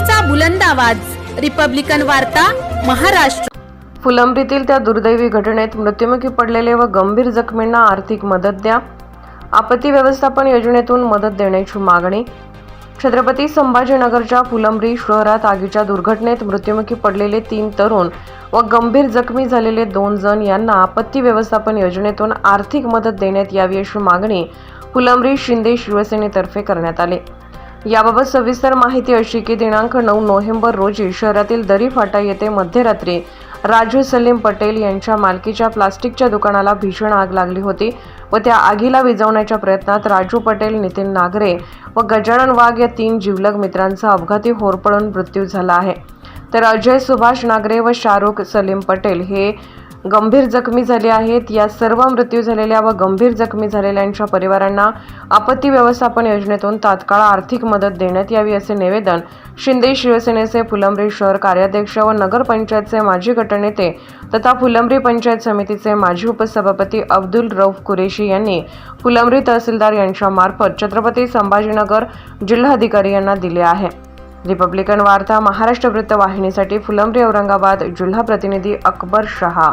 लोकशाहीचा बुलंद आवाज. रिपब्लिकन वार्ता महाराष्ट्र. फुलंब्रीतील त्या दुर्दैवी घटनेत मृत्युमुखी पडलेले व गंभीर जखमींना आर्थिक मदत द्या. आपत्ती व्यवस्थापन योजनेतून मदत देण्याची मागणी. छत्रपती संभाजीनगरच्या फुलंब्री शहरात आगीच्या दुर्घटनेत मृत्युमुखी पडलेले तीन तरुण व गंभीर जखमी झालेले दोन जण यांना आपत्ती व्यवस्थापन योजनेतून आर्थिक मदत देण्यात यावी अशी मागणी फुलंब्री शिंदे शिवसेनेतर्फे करण्यात आली. याबाबत सविस्तर माहिती अशी की दिनांक नऊ नोव्हेंबर रोजी शहरातील दरी फाटा येथे मध्यरात्री राजू सलीम पटेल यांच्या मालकीच्या प्लास्टिकच्या दुकानाला भीषण आग लागली होती व त्या आगीला विझवण्याच्या प्रयत्नात राजू पटेल नितीन नागरे व गजानन वाघ या तीन जिवलग मित्रांचा अपघाती होरपळून मृत्यू झाला आहे. तर अजय सुभाष नागरे व शाहरुख सलीम पटेल हे गंभीर जखमी झाले आहेत. या सर्व मृत्यू झालेल्या व गंभीर जखमी झालेल्यांच्या परिवारांना आपत्ती व्यवस्थापन योजनेतून तात्काळ आर्थिक मदत देण्यात यावी असे निवेदन शिंदे शिवसेनेचे फुलंब्री शहर कार्याध्यक्ष व नगरपंचायतचे माजी गटनेते तथा फुलंब्री पंचायत समितीचे माजी उपसभापती अब्दुल रौफ कुरेशी यांनी फुलंब्री तहसीलदार यांच्या मार्फत छत्रपती संभाजीनगर जिल्हाधिकारी यांना दिले आहे. रिपब्लिकन वार्ता महाराष्ट्र वृत्तवाहिनीसाठी फुलंब्री औरंगाबाद जिल्हा प्रतिनिधी अकबर शहा.